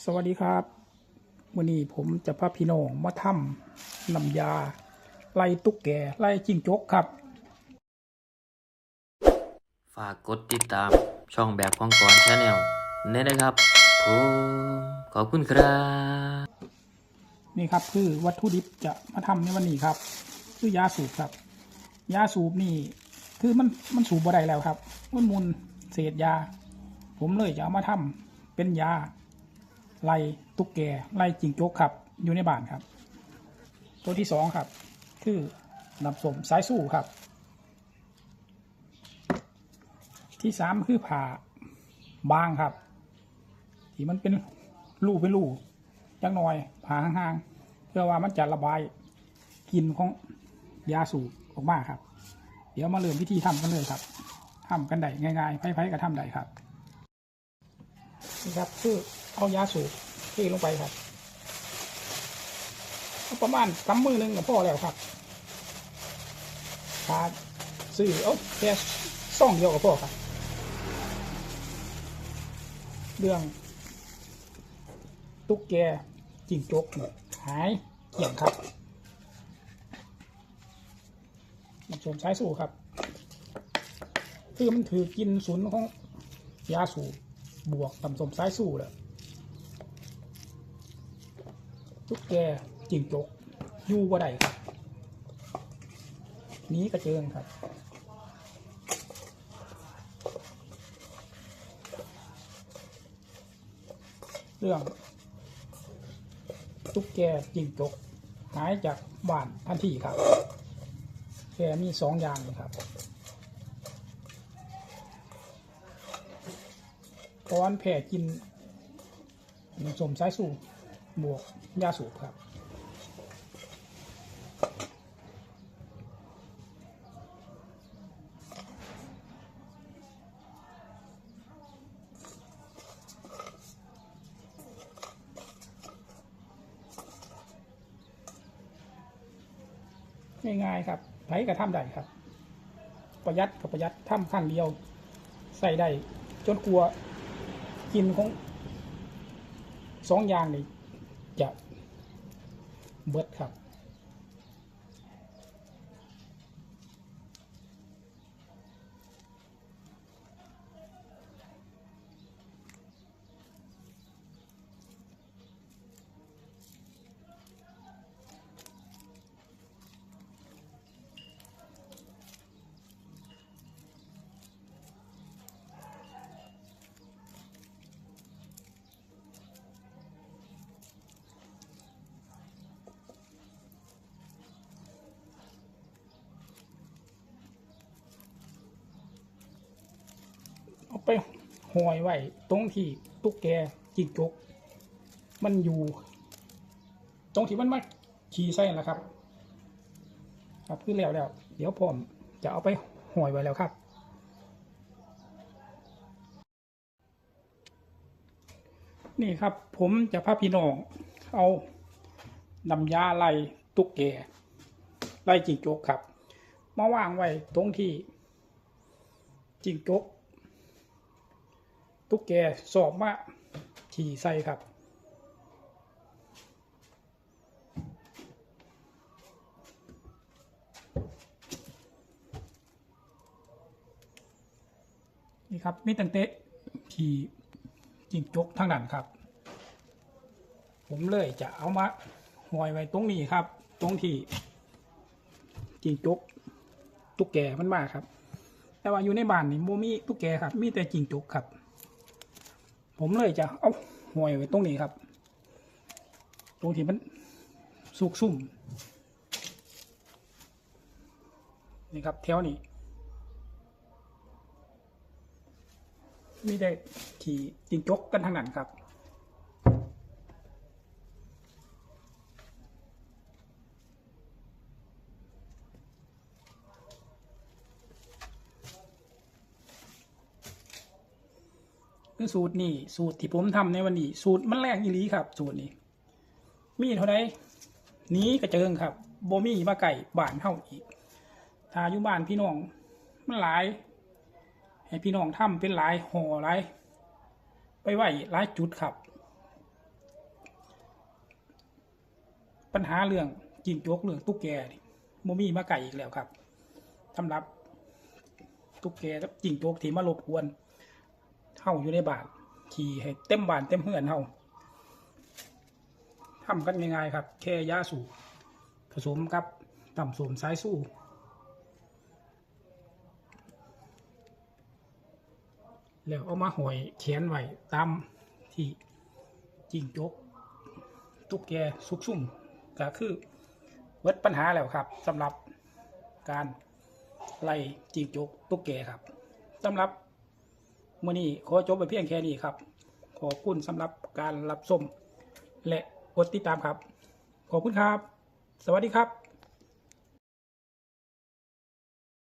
สวัสดีครับวันนี้ผมจะพาพี่น้องมาทำน้ำยา ไล่ตุ๊กแกไล่จิ้งจกครับ ฝากกดติดตามช่องแบบของก่อนชาแนลนี่นะครับผมขอบคุณครับ นี่ครับคือวัตถุดิบจะมาทำในวันนี้ครับ คือยาสูบครับ ยาสูบนี่คือมันมันสูบบ่ได้แล้วครับมันมุนเศษยา ผมเลยจะเอามาทำเป็นยา ไล่ตุ๊กแกไล่จิงโจ๊กครับ อยู่ในบ้านครับ ตัวที่สองครับ คือน้ำสมสายสู้ครับ ที่สามคือผ่าบางครับ ที่มันเป็นรูเป็นรูจังหน่อยผ่าห่างๆ เพื่อว่ามันจะระบายกลิ่นของยาสูบออกมาครับ เดี๋ยวมาเริ่มวิธีทำกันเลยครับทำกันได้ง่ายๆไพ่ๆก็ทำได้ครับนี่ครับคือ เอายาสูบเทลงไปครับ ประมาณกำมือหนึ่งก็พอแล้วครับขาซื้อเอาแค่ซ่องเดียวก็พอครับ เรื่อง ตุ๊กแกจิ้งจกหายเกี่ยงครับมันสวมสายสูครับ คือมันถือกินศูนย์ของยาสูบบวกตำสมสายสู้เลย ตุ๊กแกจิงจกยู่บ่ได้ครับ นี้กระเจิงครับเรื่องตุ๊กแกจิงจกหายจากบ้านทันทีครับ แกมีสองอย่างเลยครับก้อนแผ่กินสมสายสูบ บวกยาสูบครับง่ายๆครับไผก็ทำได้ครับ ประหยัดกับประหยัดทำครั้งเดียว ใส่ได้จนกลัวกินของสองอย่างนี่ จะเบิดครับ ไปห่อยไว้ตรงที่ตุ๊กแกจิงจก มันอยู่ ตรงที่มันมาขี่ไส้แหละครับ ครับคือแล้วแล้ว เดี๋ยวผมจะเอาไปห่อยไว้แล้วครับ นี่ครับ ผมจะพาพี่น้อง เอาน้ำยาไล่ตุ๊กแกไล่จิงจกครับ มาวางไว้ตรงที่จิงจก ตุ๊กแกสอบมาขี่ใส่ครับ นี่ครับมีตั้งเตะขี่จิงจกทั้งนั้นครับ ผมเลยจะเอามาห้อยไว้ตรงนี้ครับ ตรงที่จิงจกตุ๊กแกมันมากครับ แต่ว่าอยู่ในบ้านนี่โมมีตุ๊กแกครับ มีแต่จิงจกครับ ผมเลยจะเอาหอยไว้ตรงนี้ครับ ตรงที่มันสุกซุ่มนี่ครับแถวนี้มีได้ขี่จิงจกกันทางนั้นครับ คือสูตรนี่สูตรที่ผมทำในวันนี้ สูตรมันแรงอีหลีครับ สูตรนี้ มีเท่าไดหนี้กระเจิงครับโบมีมาไก่บานเฮาอีกถ้าอยู่บ้านพี่น้องมันหลาย ให้พี่น้องทำเป็นหลายห่อหลายไปไหวหลายจุดครับ ปัญหาเรื่องจิ้งจกเรื่องตุ๊กแกนี่โมมีมาไก่อีกแล้วครับสำหรับตุ๊กแกกับจิ้งจกที่มารบกวน เฮาอยู่ในบานขี่ให้เต็มบานเต็มเฮือนเฮาทำกันง่ายๆครับ แค่ยาสูบผสมกับต่ำสมสายสู้ แล้วเอามาหอยเขียนไว้ตามที่จิงจกตุ๊กแกซุกซุ่มก็คือเวิดปัญหาแล้วครับสำหรับการไล่จิงจกตุ๊กแกครับสำหรับ มื่อนี้ขอจบไปเพียงแค่นี้ครับ ขอบคุณสำหรับการรับชมและกดติดตามครับ ขอบคุณครับ สวัสดีครับ